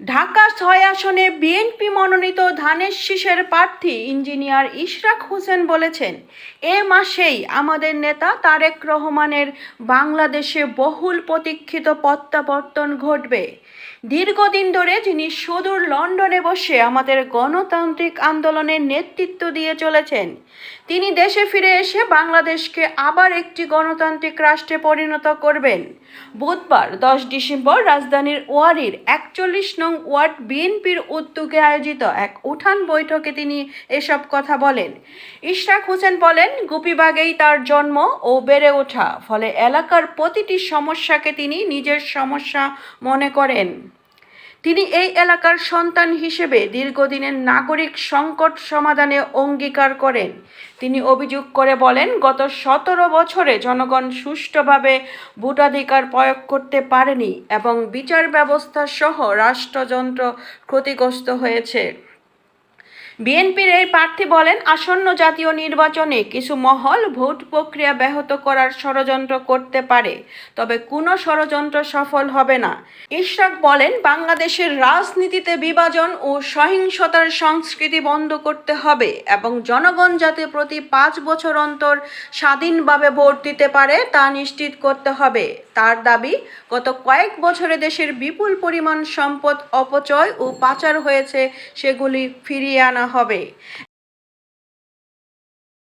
ঢাকা ছয় আসনে বিএনপি মনোনীত ধানের শীষের প্রার্থী ইঞ্জিনিয়ার ইশরাক হোসেন বলেছেন, এ মাসেই আমাদের নেতা তারেক রহমানের বাংলাদেশে বহুল প্রতীক্ষিত প্রত্যাবর্তন ঘটবে। দীর্ঘদিন ধরে যিনি সুদূর লন্ডনে বসে আমাদের গণতান্ত্রিক আন্দোলনের নেতৃত্ব দিয়ে চলেছেন, তিনি দেশে ফিরে এসে বাংলাদেশকে আবার একটি গণতান্ত্রিক রাষ্ট্রে পরিণত করবেন। বুধবার দশ ডিসেম্বর রাজধানীর ওয়ারির একচল্লিশ নং ওয়ার্ড বিএনপির উদ্যোগে আয়োজিত এক উঠান বৈঠকে তিনি এসব কথা বলেন। ইশরাক হোসেন বলেন, গুপিবাগেই তার জন্ম ও বেড়ে ওঠা, ফলে এলাকার প্রতিটি সমস্যাকে তিনি নিজের সমস্যা মনে করেন। তিনি এই এলাকার সন্তান হিসেবে দীর্ঘদিনের নাগরিক সংকট সমাধানে অঙ্গীকার করেন। তিনি অভিযোগ করে বলেন, গত সতেরো বছরে জনগণ সুষ্ঠুভাবে ভোটাধিকার প্রয়োগ করতে পারেনি এবং বিচার ব্যবস্থা সহ রাষ্ট্রযন্ত্র ক্ষতিগ্রস্ত হয়েছে। বিএনপির এই প্রার্থী বলেন, আসন্ন জাতীয় নির্বাচনে কিছু মহল ভোট প্রক্রিয়া ব্যাহত করার ষড়যন্ত্র করতে পারে, তবে কোনো ষড়যন্ত্র সফল হবে না। ইশরাক বলেন, বাংলাদেশের রাজনীতিতে বিভাজন ও সহিংসতার সংস্কৃতি বন্ধ করতে হবে এবং জনগণ যাতে প্রতি পাঁচ বছর অন্তর স্বাধীনভাবে ভোট দিতে পারে তা নিশ্চিত করতে হবে। তার দাবি, গত কয়েক বছরে দেশের বিপুল পরিমাণ সম্পদ অপচয় ও পাচার হয়েছে, সেগুলি ফিরিয়ে আনা হবে।